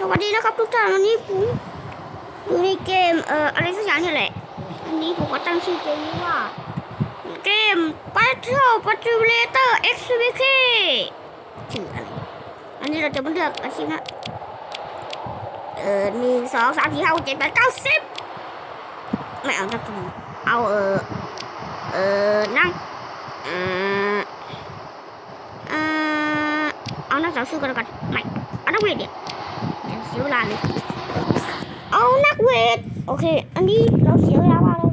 สวัสดีนะครับทุกท่านวันนี้ผมอยู่ในเกมเอ่ออะไรสักอย่างนี่แหละอันนี้ผมก็ตั้งชื่อเกมนี้ว่า เกม Battle Simulator X v k ชื่ออะไรอันนี้เราจะมาเลือกอาชีพนะเออหนึ่งสองสามสี่ห้าหกเจ็ดแปดเก้าสิบไม่เอานักการเอาเออเออนั่งเออเออเอานักต่อสู้กันแล้วกันไม่เอานักเวทเดี๋ยวเดี๋ยว สียเวลาเลย เอานักเวท โอเค อันนี้เราเสียเวลามากเลย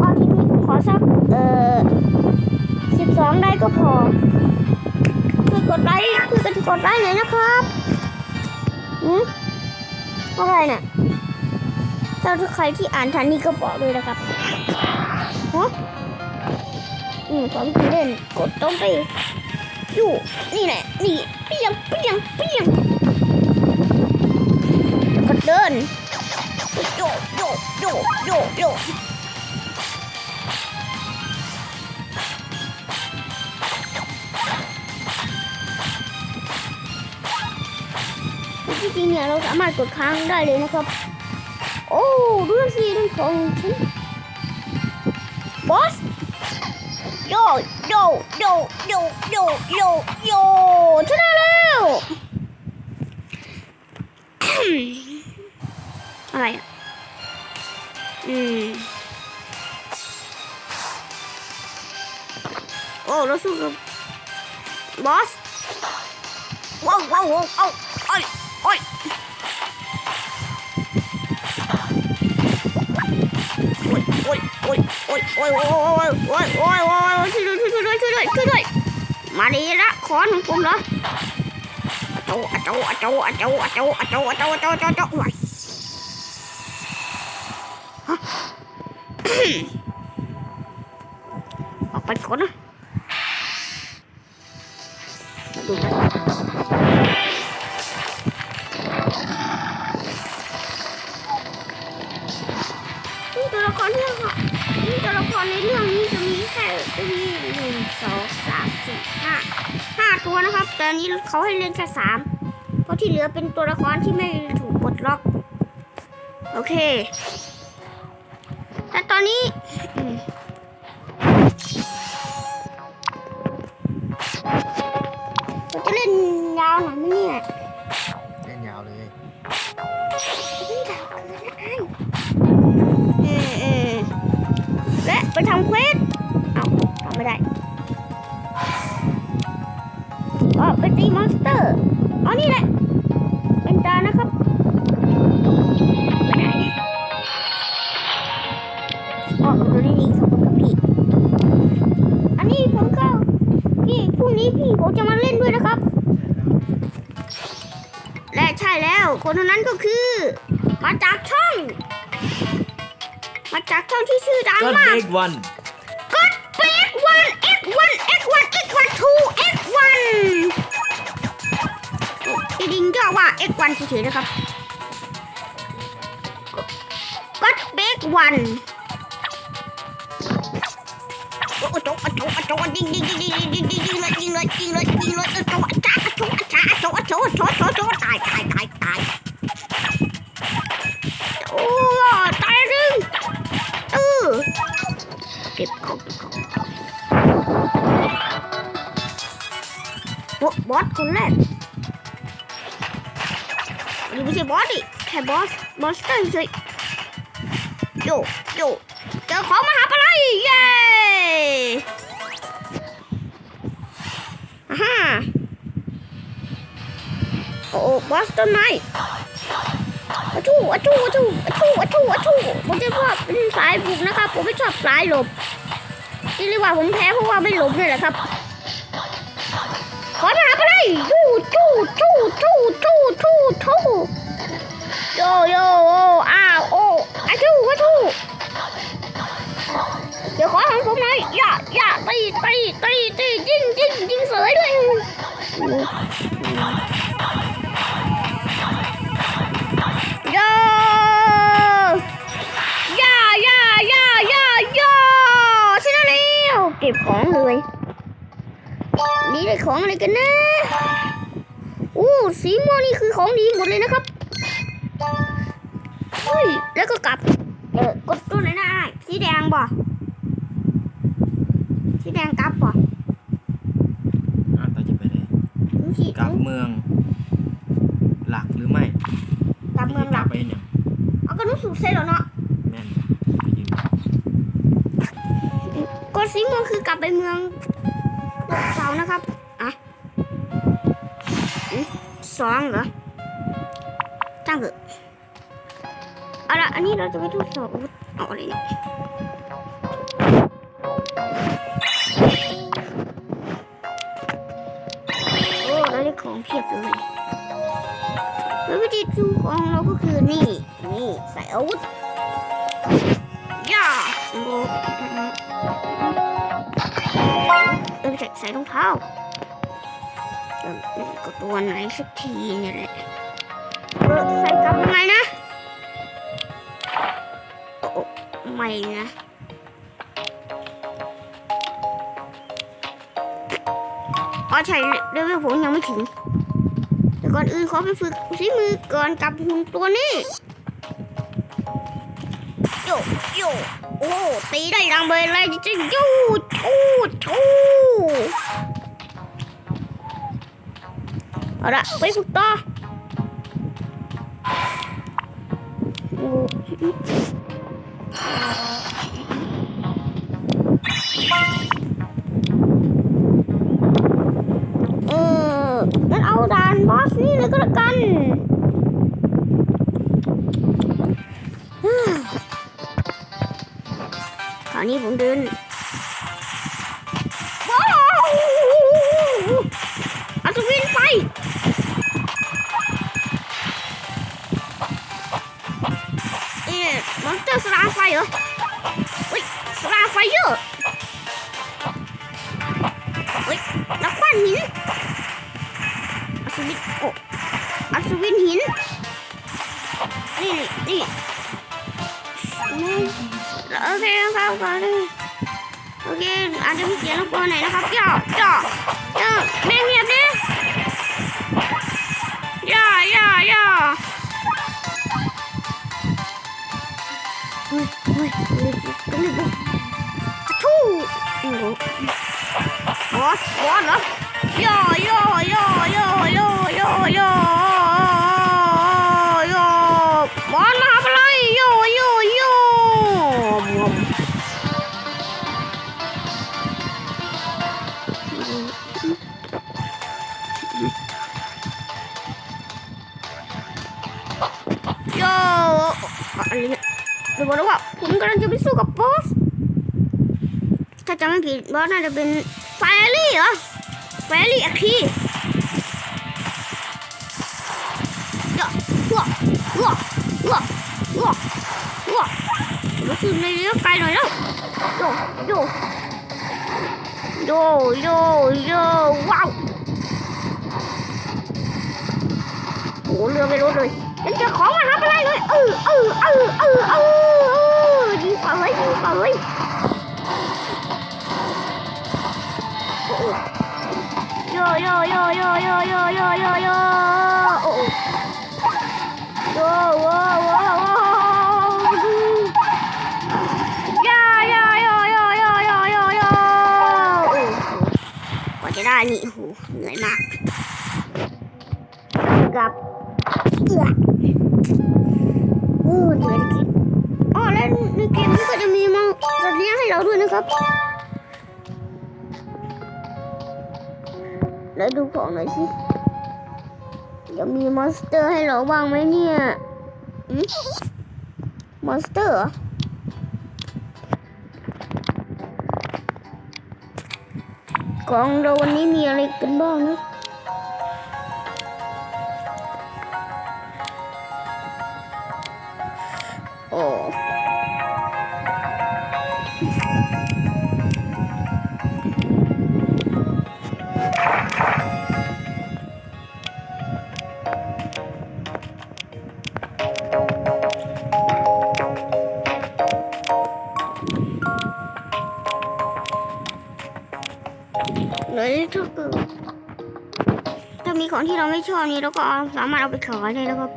เอาทีนี้ขอสัก เอ่อสิบสองได้ก็พอช่วยกดไลค์ช่วยกันกดไลค์หน่อยนะครับอืมอะไรเนี่ยถ้าใครที่อ่านทันนี่ก็บอกด้วยนะครับฮะอืมสอนวิธีเล่นกดตรงไปอยู่นี่แหละนี่เปียงเปียงเปียง เดินโยโยโยโยโยจริงเนี่ยเราสามารถกดค้างได้เลยนะครับ โอ้ดูสินั่นของฉันบอสโยโยโยโยโยโยโยชนะแล้ว อะไรอะ อืม โอ้เราสู้กับบอสว้าวว้าวว้าวโอ้ยโอ้ยโอ้ยโอ้ยโอ้ยโอ้ยโอ้ยโอ้ยโอ้ยโอ้ยโอ้ยโอ้ยโอ้ยโอ้ยช่วยด้วยช่วยด้วยช่วยด้วยช่วยด้วยมาดีละขอนของผมเหรออะโจอะโจอะโจอะโจอะโจอะโจอะโจอะโจอะโจอะโจ ออกไปก่อนนะดูนนี่ตัวละครเรื่องค่ะนี่ตัวละครในเรื่องนี้จะมีแค่มีหนึ่งสองสามสี่ห้าห้าตัวนะครับ แต่อันนี้เขาให้เล่นแค่สามเพราะที่เหลือเป็นตัวละครที่ไม่ถูกปลดล็อก โอเค แต่ตอนนี้อืมเราจะเล่นยาวหน่อยไหมเนี่ยเล่นยาวเลยเล่นยาวเกินนะไอ้อืมอืมและไปทำเควสเอาทำไม่ได้อ๋อไปตีมอนสเตอร์อ๋อนี่แหละ นี้พี่ผมจะมาเล่นด้วยนะครับ และใช่แล้ว คนคนนั้นก็คือ มาจากช่อง มาจากช่องที่ชื่อดังก็มากเด็กวันก็เอ็กวันเอ็กวันเอ็กวันเอ็กวันทูเอ็กวันจริงๆก็ว่าเอ็กวันเฉยๆนะครับก็เบกวันโอ้โจโอ้โจ โอ้โจยิงยิงยิงยิงยิงยิงยิงเลยยิงเลยยิงเลยยิงเลยโอ้โจจ้าโอ้โจจ้าโอ้โจโอ้โจโอ้โจโอ้โจตายตายตายตายโอ้ตายหนึ่งเออเก็บของเก็บของบอสคนแรกอันนี้ไม่ใช่บอสดิแค่บอสบอสเตอร์เฉยโยโยเจอของมหาปลัยเย้ โอ้บอสต้นไม้อะทูอะทูอะทูอะทูอะทูอะทูผมจะชอบเป็นสายบุกนะครับ ผมไม่ชอบสายหลบที่เรียกว่าผมแพ้เพราะว่าไม่หลบนี่แหละครับ ขอมหาปลัยทูทูทูทูทูทูทู ก็บของเลยนี่ได้ของอะไรกันนะอู้สีม่วงนี่คือของดีหมดเลยนะครับเฮ้ยแล้วก็กลับ เออกดตัวไหนนะอ้ายสีแดงบ่สีแดงกลับบ่อะเราจะไปไหนมึงสิกลับเมือง หลักหรือไม่ กลับเมืองหลักไปเนี่ยเอาก็รู้สึกเซ็แล้วเนาะ แม่นไปยืน กดสีม่วงคือกลับไปเมืองเสานะครับ อะสองเหรอตั้งเถอะเอาละอันนี้เราจะไปทดสอบอาวุธเอาอะไรเนี่ยโอ้เราได้ของเพียบเลยแล้ววิธีดูของเราก็คือนี่ นี่ ใส่อาวุธ ย่าโอ้เออใส่ใส่รองเท้าเออก็ตัวไหนสักทีเนี่ยแหละเออใส่กลับยังไงนะโอ้ไม่นะอ๋อใช่เลเวลผมยังไม่ถึงแต่ก่อนอื่นขอไปฝึกฝีมือก่อนกับหุ่นตัวนี้ โยโยโอ้ตีได้ดังเบลเลยจะโยชูชูเอาละไปฝึกต่อ แล้วเลยโอเคอาจจะมีเสียงรบกวนหนนะครับจ่อย่อย่อแม่งเงียบดิย่าย่าย่าเฮ้ยเฮ้ยเป็นเลยบุ๊ทู่บอสบอสเหรอย่าย่าย่าย่าย่าย่าย่ อะไรเนี่ยเดี๋ยวบอกเลยว่าผมกำลังจะไปสู้กับบอส ถ้าจำไม่ผิดบอสน่าจะเป็นแฟรี่เหรอแฟรี่อะคีโยวัววัววัววัววัวรู้สึกในระยะไกลหน่อยแล้วโยโยโยโยโยว้าวโอ้เรือไม่รถเลย เจอของมาหาอะไรเลยเออเออเออเออเออเออยิงเป่าเลยยิงเป่าเลยโอ้โหโยโยโยโยโยโยโยโยโยโอ้โหโยโว้โว้โว้โยโยโยโยโยโยโยโยโอ้โหกว่าจะได้นี่โอ้โหเหนื่อยมากกับเอือก โอ้เหนื่อยจริงอ๋อแล้วในเกมนี้ก็จะมีมาสัตว์เลี้ยงให้เราด้วยนะครับ แล้วดูของหน่อยสิจะมีมอนสเตอร์ให้เราบ้างไหมเนี่ยมอนสเตอร์กล่องเราวันนี้มีอะไรกันบ้างนะ ถ้าเกิดถ้ามีของที่เราไม่ชอบนี่เราก็สามารถเอาไปขายได้แล้วครับ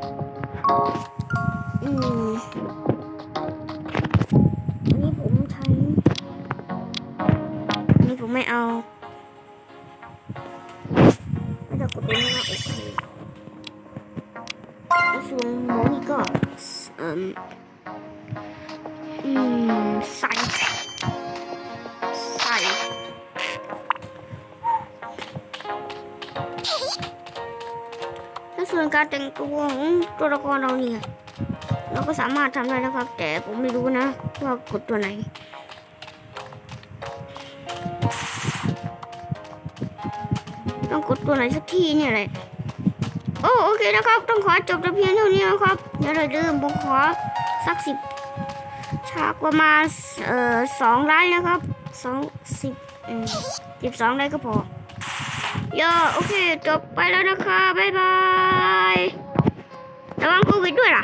และส่วนการแต่งตัวของตัวละครเราเนี่ยเราก็สามารถทำได้นะครับ แต่ผมไม่รู้นะว่ากดตัวไหนต้องกดตัวไหนสักทีเนี่ยแหละโอ้โอเคนะครับ ต้องขอจบแต่เพียงเท่านี้นะครับอย่าลืมผมขอสักสิบฉากประมาณเอ่อสองไลน์นะครับสองสิบสิบสองไลน์ก็พอ ย่าโอเค จบไปแล้วนะคะ บ๊ายบาย ระวังโควิดด้วยล่ะ